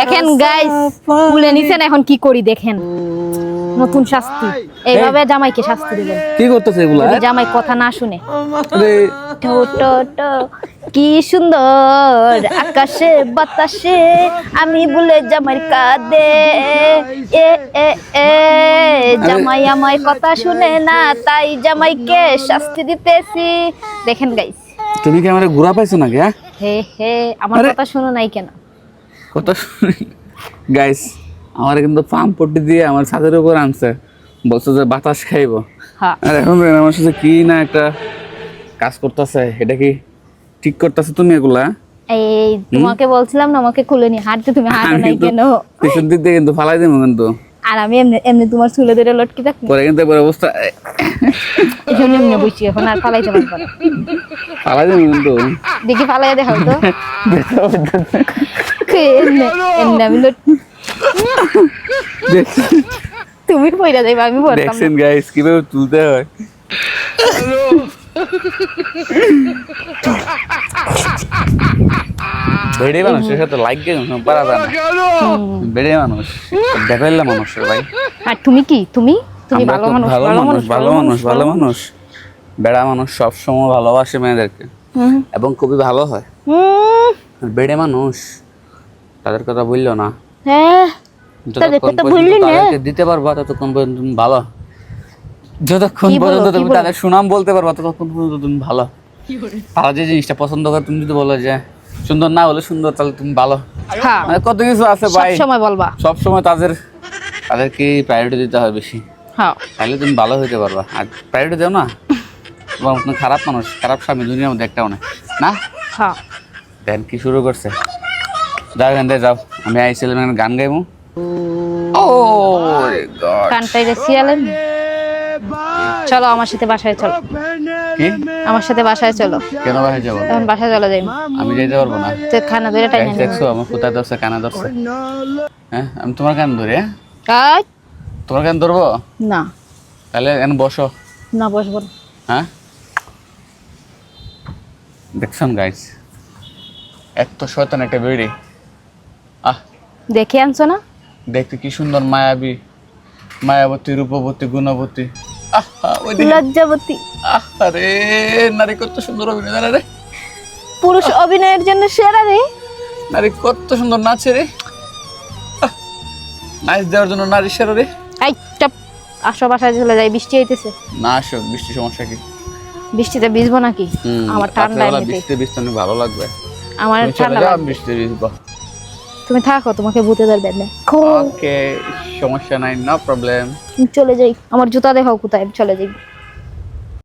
দেখেন গাইস তুলে নিছেন এখন কি করি দেখেন। নতুন শাস্তি। এইভাবে জামাইকে শাস্তি দিবেন। কি করতেছে এগুলা? জামাই কথা না শুনে। কি সুন্দর আকাশে বাতাসে আমি বলে জামাইর কাঁদে এ এ এ জামাই আমায় কথা শুনে না তাই জামাইকে শাস্তি দিতেছি। দেখেন গাইস তুমি কি আমার ঘুরা পাইছো নাকি হ্যাঁ? হে হে আমার কথা শুনো নাই কেন? শুনি গাইস আমার কিন্তু পাম্প পট্টি দিয়ে আমার ছাদের উপর আনছে। বলছে যে বাতাস খাইবো। আর এখন আমার সাথে কি না একটা কাজ করতেছে। এটা কি ঠিক করতেছে তুমি এগুলা? এই তোমাকে বলছিলাম না আমাকে খুলে নি। হাঁটতে তুমি হাঁটো নাই কেন? পিছন দিক দিয়ে কিন্তু ফালাই দেবো কিন্তু। আর আমি এমনি এমনি তোমার চুলে ধরে লটকি থাকব। পরে কিন্তু এবার অবস্থা জন্য এমনি বসছি এখন আর ফালাইতে পারব না। ফালাই দেবো কিন্তু। দেখি ফালাই দেখাও তো। এমনি এমনি আমি লট- তুমি পয়রা যাইবা আমি পড়তাম না। দেখছেন গাইস কীভাবে তুলতে হয়। বেড়ে মানুষের সাথে লাইক গে পারা যায় না। বেড়ে মানুষ দেখাইলে মানুষ ভাই আর তুমি কি? তুমি? তুমি ভালো মানুষ ভালো মানুষ ভালো মানুষ ভালো মানুষ। বেড়া মানুষ সব সময় ভালোবাসে মেয়েদেরকে। এবং খুবই ভালো হয়। বেড়ে মানুষ তাদের কথা বলল না। হ্যাঁ। দিতে পারবা ততক্ষণ পর্যন্ত তুমি ভালো। যতক্ষণ পর্যন্ত তুমি তাদের সুনাম বলতে পারবা ততক্ষণ পর্যন্ত তুমি ভালো। তারা যে জিনিসটা পছন্দ করে তুমি যদি বলো যে সুন্দর না হলে সুন্দর তাহলে তুমি ভালো। হ্যাঁ। মানে কত কিছু আছে সব ভাই। সময় বলবা। সব সময় তাদের তাদেরকে প্রায়োরিটি দিতে হয় বেশি। হ্যাঁ। তাহলে তুমি ভালো হইতে পারবা। আর প্রায়োরিটি দাও না। তোমার মতন খারাপ মানুষ খারাপ স্বামী দুনিয়ার মধ্যে একটাও না না? হ্যাঁ। দেন কি শুরু করছে? যাও এখান থেকে যাও। আমি আইছিলাম এখানে গান গাইবো। ও। গড কানটাই শিয়ালেন চলো আমার সাথে বাসায় চলো। কি? আমার সাথে বাসায় চলো। কেন বাসায় যাব? এখন বাসায় চলে যাই। আমি যেতে পারব না। তো খানা ধরে টাইম দেখছ আমার কোথায় ধরছে কানা ধরছে। হ্যাঁ আমি তোমার কান ধরি হ্যাঁ? কাজ তোমার কান ধরবো? না। তাহলে এখন বসো। না বসবো। হ্যাঁ? দেখছেন গাইস এত শয়তান একটা বেড়ি। আহ। দেখে আনছো না? দেখতে কি সুন্দর মায়াবী। মায়াবতী রূপবতী গুণবতী। লজ্জাবতী। আরে নারী কত সুন্দর অভিনয় জানে রে পুরুষ অভিনয়ের জন্য সেরা রে। নারী কত সুন্দর নাচে রে। নাচ দেওয়ার জন্য নারী সেরা রে। এই চাপ। আসো বাসায় চলে যাই বৃষ্টি হইতেছে। না আসো বৃষ্টি সমস্যা কি? বৃষ্টিতে ভিজবো নাকি? আমার ঠান্ডা রাত্রেবেলা এমনিতে বৃষ্টি বৃষ্টি ভালো লাগবে। আমার ঠান্ডা। আমি ভিজবো। তুমি থাকো তোমাকে ভূতে ধরবে না। ওকে সমস্যা নাই নো প্রবলেম চলে যাই। আমার জুতা দেখাও কোথায় চলে যাই।